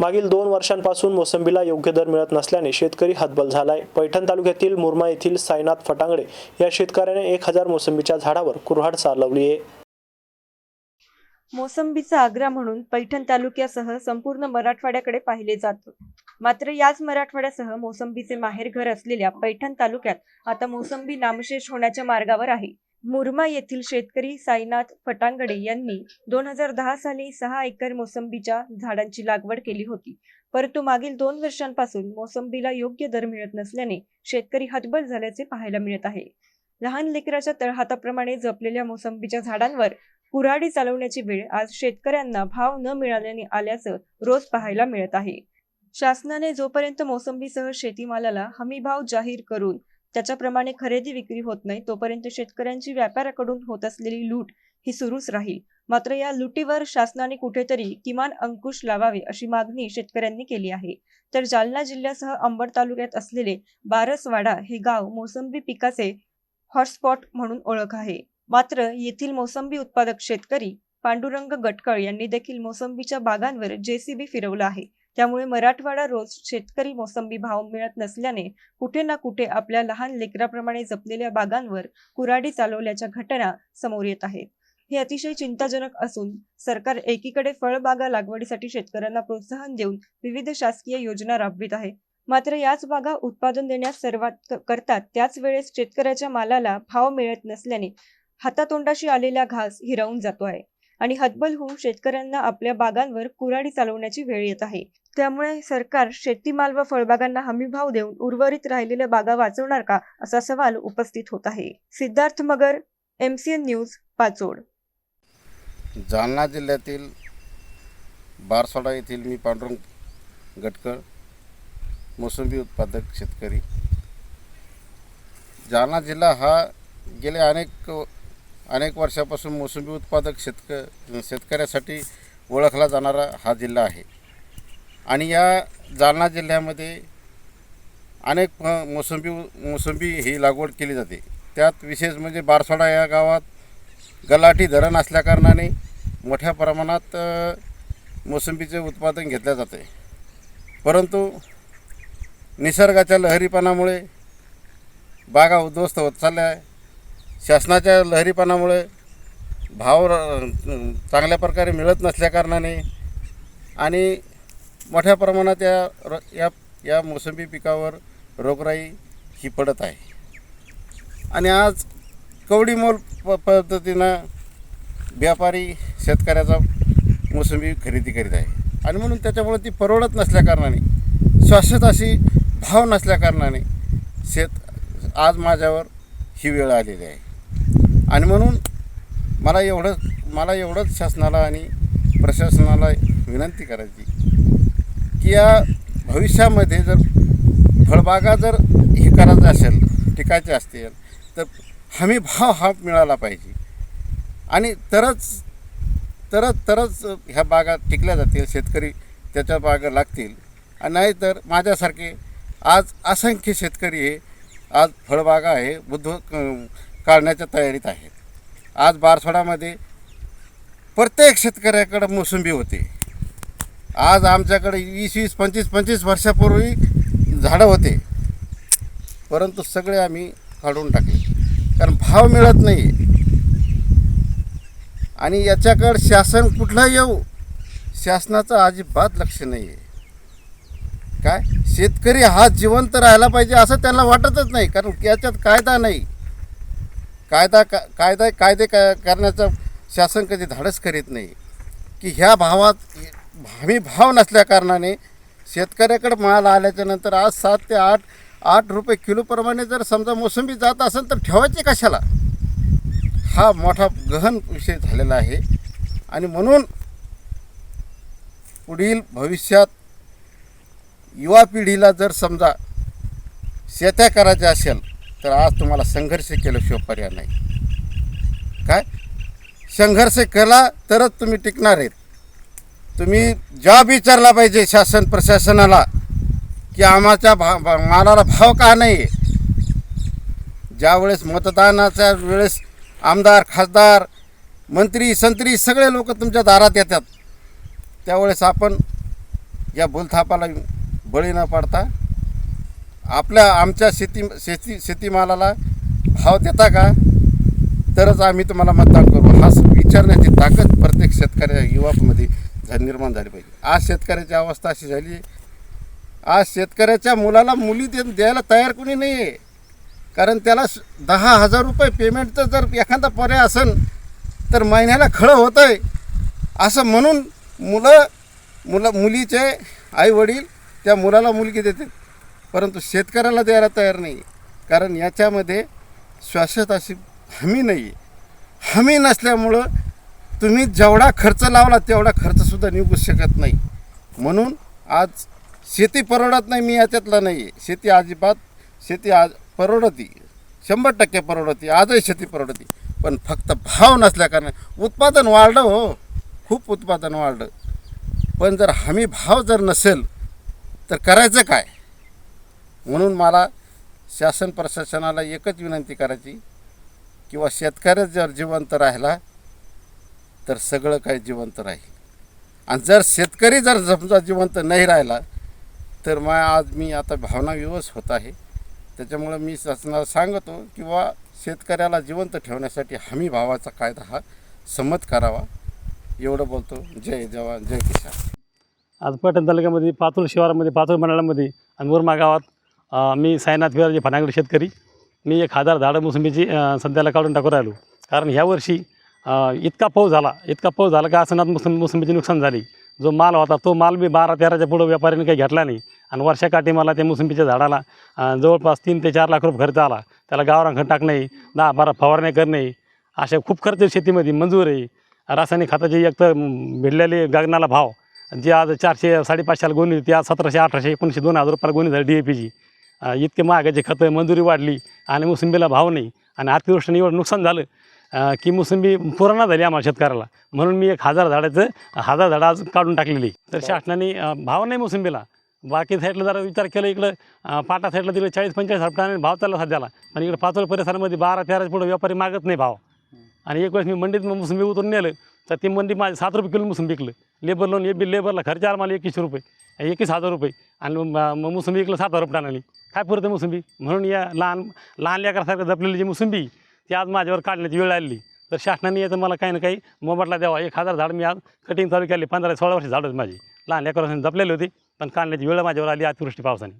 मागील दोन वर्षांपासून मोसंबीला योग्य दर मिळत नसल्याने शेतकरी हतबल झालाय. पैठण तालुक्यातील मुरमा येथील साईनाथ फटांगडे या शेतकऱ्याने एक हजार मोसंबीच्या झाडावर कुऱ्हाड चालवली आहे. मोसंबीचा आग्रा म्हणून पैठण तालुक्यासह संपूर्ण मराठवाड्याकडे पाहिले जातो. मात्र याच मराठवाड्यासह मोसंबीचे माहेर घर असलेल्या पैठण तालुक्यात आता मोसंबी नामशेष होण्याच्या मार्गावर आहे. मुरमा येथील शेतकरी साईनाथ फटांगडे यांनी दोन हजार दहा साली सहा एकर मोसंबीच्या झाडांची लागवड केली होती. परंतु मागील दोन वर्षांपासून मोसंबीला योग्य दर मिळत नसल्याने शेतकरी हतबल झाल्याचे पाहायला मिळत आहे. लहान लेकराच्या तळहाताप्रमाणे जपलेल्या मोसंबीच्या झाडांवर कुऱ्हाडी चालवण्याची वेळ आज शेतकऱ्यांना भाव न मिळाल्याने आल्याचं रोज पाहायला मिळत आहे. शासनाने जोपर्यंत मोसंबीसह शेतीमालाला हमीभाव जाहीर करून त्याच्याप्रमाणे खरेदी विक्री होत नाही तोपर्यंत शेतकऱ्यांची व्यापाऱ्याकडून होत असलेली लूट ही सुरूच राहील. मात्र या लुटीवर शासनाने कुठेतरी किमान अंकुश लावावे अशी मागणी शेतकऱ्यांनी केली आहे. तर जालना जिल्ह्यासह अंबड तालुक्यात असलेले बारसवाडा हे गाव मोसंबी पिकाचे हॉटस्पॉट म्हणून ओळख आहे. मात्र येथील मोसंबी उत्पादक शेतकरी पांडुरंग गटकळ यांनी देखील मोसंबीच्या बागांवर जेसीबी फिरवलं आहे. त्यामुळे मराठवाडा रोज शेतकरी मोसंबी भाव मिळत नसल्याने कुठे ना कुठे आपल्या लहान लेकराप्रमाणे जपलेल्या बागांवर कुऱ्हाडी चालवल्याच्या घटना समोर येत आहेत. हे अतिशय चिंताजनक असून सरकार एकीकडे फळबागा लागवडीसाठी शेतकऱ्यांना प्रोत्साहन देऊन विविध शासकीय योजना राबवित आहे. मात्र याच बागा उत्पादन देण्यास सर्वात करतात त्याच वेळेस शेतकऱ्याच्या मालाला भाव मिळत नसल्याने हातातोंडाशी आलेला घास हिरावून जातो आहे. आणि हतबल होऊन शेतकऱ्यांना आपल्या बागांवर कुऱ्हाडी चालवण्याची वेळ येत आहे. त्यामुळे सरकार शेतीमाल व फळबागांना हमी भाव देऊन उर्वरित राहिलेल्या बागा वाचवणार का असा सवाल उपस्थित होत आहे. Siddharth Magar M C N news Pachod. Jalna जिल्ह्यातील बारसोडा येथील मी पांडुरंग गटकळ मोसंबी उत्पादक शेतकरी. जालना जिल्हा हा गेले अनेक अनेक वर्षापासून मोसंबी उत्पादक शेतक शेतकऱ्यासाठी ओळखला जाणारा हा जिल्हा आहे. आणि या जालना जिल्ह्यामध्ये अनेक मोसंबी मोसंबी ही लागवड केली जाते. त्यात विशेष म्हणजे बारसोडा या गावात गलाठी धरण असल्याकारणाने मोठ्या प्रमाणात मोसंबीचे उत्पादन घेतले जाते. परंतु निसर्गाच्या लहरीपणामुळे बागा उद्ध्वस्त होत चालल्या आहे. शासनाच्या लहरीपणामुळे भाव चांगल्या प्रकारे मिळत नसल्याकारणाने आणि मोठ्या प्रमाणात या र या या मोसंबी पिकावर रोगराई ही पडत आहे. आणि आज कवडीमोल प पद्धतीनं व्यापारी शेतकऱ्याचा मोसंबी खरेदी करीत आहे. आणि म्हणून त्याच्यामुळे ती परवडत नसल्याकारणाने शाश्वत अशी भाव नसल्याकारणाने शेत आज माझ्यावर ही वेळ आलेली आहे. आणि म्हणून मला एवढं मला एवढंच शासनाला आणि प्रशासनाला विनंती करायची की या भविष्यामध्ये जर फळबागा जर हे करायचं असेल टिकायचे असतील तर हमी भाव हा मिळाला पाहिजे. आणि तरच तरच तरच ह्या बागा टिकल्या जातील शेतकरी त्याच्या बागा लागतील. आणि नाहीतर माझ्यासारखे आज असंख्य शेतकरी हे आज फळबागा आहे बुद्ध काढण्याच्या तयारीत आहेत. आज बारसोडामध्ये प्रत्येक शेतकऱ्याकडं मोसंबी होते. आज आमच्याकडे वीस वीस पंचवीस पंचवीस वर्षापूर्वी झाडं होते. परंतु सगळे आम्ही काढून टाकले. कारण भाव मिळत नाही. आणि याच्याकडं शासन कुठला येऊ? शासनाचं अजिबात लक्ष नाही आहे काय? शेतकरी हा जिवंत राहायला पाहिजे असं त्यांना वाटतच नाही. कारण याच्यात कायदा नाही. कायदा का कायदा कायदे का करण्याचं शासन कधी धाडस करीत नाही. की ह्या भावात हमी भाव नसल्याकारणाने शेतकऱ्याकडे माल आल्याच्यानंतर आज सात ते आठ आठ रुपये किलोप्रमाणे जर समजा मोसंबी जात असेल तर ठेवायची कशाला? हा मोठा गहन विषय झालेला आहे. आणि म्हणून पुढील भविष्यात युवा पिढीला जर समजा शेत्या करायच्या असेल तर आज तुम्हाला संघर्ष केल्याशिवाय पर्याय नाही. काय? संघर्ष केला तरच तुम्ही टिकणार आहेत. तुम्ही जॉब विचारला पाहिजे शासन प्रशासनाला की आम्हाच्या भा मालाला भाव का नाही आहे ज्यावेळेस मतदानाच्या वेळेस आमदार खासदार मंत्री संत्री सगळे लोक तुमच्या दारात येतात. त्यावेळेस आपण या बोलथापाला बळी न पडता आपल्या आमच्या शेती शेती शेतीमालाला भाव देता का? तरच आम्ही तुम्हाला मतदान करू. हा विचारण्याची ताकद प्रत्येक शेतकऱ्या युवामध्ये निर्माण झाली पाहिजे. आज शेतकऱ्याची अवस्था अशी झाली. आहे आज शेतकऱ्याच्या मुलाला मुली दे द्यायला तयार कोणी नाही आहे कारण त्याला दहा हजार रुपये पेमेंटचं जर एखादा पर्याय असेल तर महिन्याला खळं होतं आहे असं म्हणून मुलं मुलं मुलीचे आईवडील त्या मुलाला मुलगी देतात. परंतु शेतकऱ्याला द्यायला तयार नाही कारण याच्यामध्ये शाश्वत अशी हमी नाही आहे हमी नसल्यामुळं तुम्ही जेवढा खर्च लावला तेवढा खर्चसुद्धा निघू शकत नाही. म्हणून आज शेती परवडत नाही मी याच्यातला नाही आहे शेती अजिबात शेती आज परवडती. शंभर टक्के परवडती. आजही शेती परवडती. पण फक्त भाव नसल्याकारणाने उत्पादन वाढलं हो. खूप उत्पादन वाढलं. पण जर हमी भाव जर नसेल तर करायचं काय? म्हणून मला शासन प्रशासनाला एकच विनंती करायची किंवा शेतकऱ्याच जर जिवंत राहिला तर सगळं काही जिवंत राहील. आणि जर शेतकरी जर समजा जिवंत नाही राहिला तर मग आज मी आता भावनाविवश होत आहे. त्याच्यामुळं मी शासनाला सांगतो किंवा शेतकऱ्याला जिवंत ठेवण्यासाठी हमी भावाचा कायदा हा संमत करावा. एवढं बोलतो. जय जवान जय किसान. आज पैठण तालुक्यामध्ये पातूर शिवारामध्ये पातूर मंडळामध्ये आणि मुरमा गावात मी साईनाथ विराजे फटांगडे शेतकरी. मी एक हजार झाडं मोसंबीची सध्याला काढून टाकून राहिलो. कारण ह्या वर्षी इतका पाऊस झाला इतका पाऊस झाला का असं मोसंबी मोसंबीची नुकसान झाली. जो माल होता तो माल बी बारा तेराच्या पुढं व्यापाऱ्याने काही घेतला नाही. आणि वर्षाकाठी मला त्या मोसंबीच्या झाडाला जवळपास तीन ते चार लाख रुपये खर्च आला. त्याला गावरान खत टाकणे दहा बारा फवारण्या करणे अशा खूप खर्च शेतीमध्ये मंजूर आहे. रासायनिक खताचे एक तर भिडलेले गगनाला भाव. जे आज चारशे साडेपाचशेला गोणी होती आज सतराशे अठराशे एकोणीसशे दोन हजार रुपयाला गोणी झाली डी ए पीची इतके महागाचे खतं मंजुरी वाढली आणि मोसंबीला भाव नाही आणि अतिवृष्टीने एवढं नुकसान झालं की मोसंबी पुराणा झाली आम्हाला शेतकऱ्याला. म्हणून मी एक हजार झाडाचं हजार झाडं आज काढून टाकलेली. तर शासनाने भाव नाही मोसंबीला. बाकी साईडला जरा विचार केला इकडं पाटा साईडला तिकडे चाळीस पंचेचाळीस हप्त्याने भाव चालला सध्याला पण इकडे पाचोळ परिसरामध्ये बारा तेराच्या पुढं व्यापारी मागत नाही भाव. आणि एक वेळेस मी मंडीत मोसंबी उतरून नेलं तर ती मंडी माझे सात रुपये किलो मोसंबी विकलं. लेबर लोन बी लेबरला खर्च आला मला एकवीसशे रुपये एकवीस हजार रुपये. आणि मग मोसंबी विकलं सात हजार रुपये आणली काय पुरतं मोसंबी? म्हणून या लहान लहान लेकरासारखं जपलेली जी मोसंबी ती आज माझ्यावर काढण्याची वेळ आली तर शासनाने याचं मला काही ना काही मोबाईलला द्यावा. एक हजार झाड मी आज कटिंग चालू केली. पंधरा सोळा वर्ष झाड होती माझी. लहान लेकरासाठी जपलेली होती पण काढण्याची वेळ माझ्यावर आली अतिवृष्टी पावसाने.